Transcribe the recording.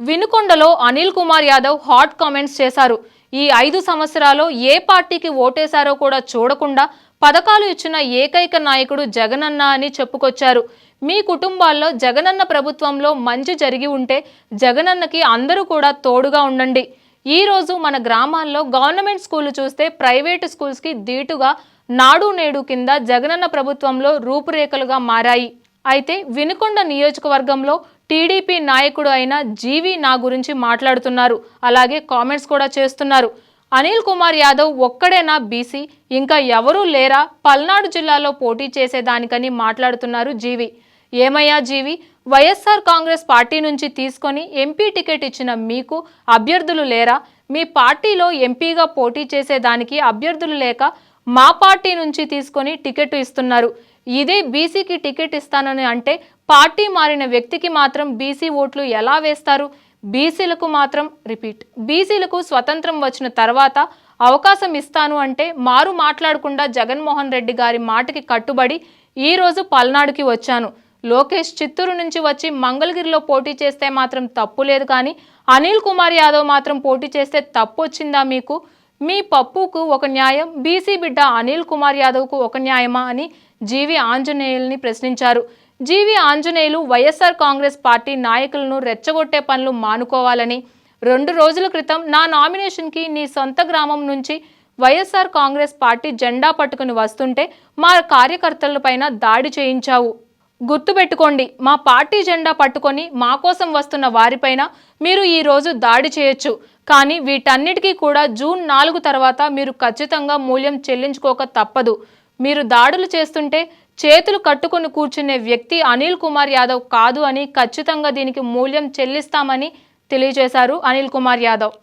వినుకొండలో Anil Kumar Yadav hot comments చేశారు. ఈ ఐదు సంవత్సరాల్లో ఏ పార్టీకి ఓటేశారో కూడా చూడకుండా పథకాలు ఇచ్చిన ఏకైక నాయకుడు జగనన్న అని చెప్పుకొచ్చారు. మీ కుటుంబాల్లో జగనన్న ప్రభుత్వంలో మంచి జరిగి ఉంటే జగనన్నకి అందరూ కూడా తోడుగా ఉండండి. ఈ రోజు మన గ్రామాల్లో గవర్నమెంట్ స్కూల్ చూస్తే ప్రైవేటు స్కూల్స్కి ధీటుగా నాడు నేడు కింద జగనన్న ప్రభుత్వంలో రూపురేఖలుగా మారాయి. అయితే వినుకొండ నియోజకవర్గంలో టీడీపీ నాయకుడు అయిన జీవి నా గురించి మాట్లాడుతున్నారు. అలాగే కామెంట్స్ కూడా చేస్తున్నారు. అనిల్ కుమార్ యాదవ్ ఒక్కడేనా బీసీ? ఇంకా ఎవరూ లేరా? పల్నాడు జిల్లాలో పోటీ చేసేదానికని మాట్లాడుతున్నారు జీవి. ఏమయ్యా జీవి? వైఎస్ఆర్ కాంగ్రెస్ పార్టీ నుంచి తీసుకొని ఎంపీ టికెట్ ఇచ్చిన మీకు అభ్యర్థులు లేరా? మీ పార్టీలో ఎంపీగా పోటీ చేసేదానికి అభ్యర్థులు లేక మా పార్టీ నుంచి తీసుకొని టికెట్ ఇస్తున్నారు. ఇదే బీసీకి టికెట్ ఇస్తానని అంటే పార్టీ మారిన వ్యక్తికి మాత్రం బీసీ ఓట్లు ఎలా వేస్తారు? బీసీలకు మాత్రం రిపీట్. బీసీలకు స్వతంత్రం వచ్చిన తర్వాత అవకాశం ఇస్తాను అంటే మారు మాట్లాడకుండా జగన్మోహన్ రెడ్డి గారి మాటకి కట్టుబడి ఈరోజు పల్నాడుకి వచ్చాను. లోకేష్ చిత్తూరు నుంచి వచ్చి మంగళగిరిలో పోటీ చేస్తే మాత్రం తప్పు లేదు కానీ అనిల్ కుమార్ యాదవ్ మాత్రం పోటీ చేస్తే తప్పు వచ్చిందా మీకు? మీ పప్పుకు ఒక న్యాయం బీసీ బిడ్డ అనిల్ కుమార్ యాదవ్కు ఒక న్యాయమా అని జీవి ఆంజనేయుల్ని ప్రశ్నించారు. G V Anjaneyulu YSR Congress party నాయకులను రెచ్చగొట్టే పనులు మానుకోవాలని రెండు రోజుల క్రితం నా నామినేషన్కి నీ సొంత గ్రామం నుంచి వైఎస్ఆర్ కాంగ్రెస్ పార్టీ జెండా పట్టుకుని వస్తుంటే మా కార్యకర్తలపైన దాడి చేయించావు. గుర్తుపెట్టుకోండి మా పార్టీ జెండా పట్టుకొని మా కోసం వస్తున్న వారిపైన మీరు ఈ రోజు దాడి చేయొచ్చు. కానీ వీటన్నిటికీ కూడా జూన్ నాలుగు తర్వాత మీరు ఖచ్చితంగా మూల్యం చెల్లించుకోక తప్పదు. మీరు దాడులు చేస్తుంటే చేతులు కట్టుకొని కూర్చునే వ్యక్తి అనిల్ కుమార్ యాదవ్ కాదు అని ఖచ్చితంగా దీనికి మూల్యం చెల్లిస్తామని తెలియజేశారు అనిల్ కుమార్ యాదవ్.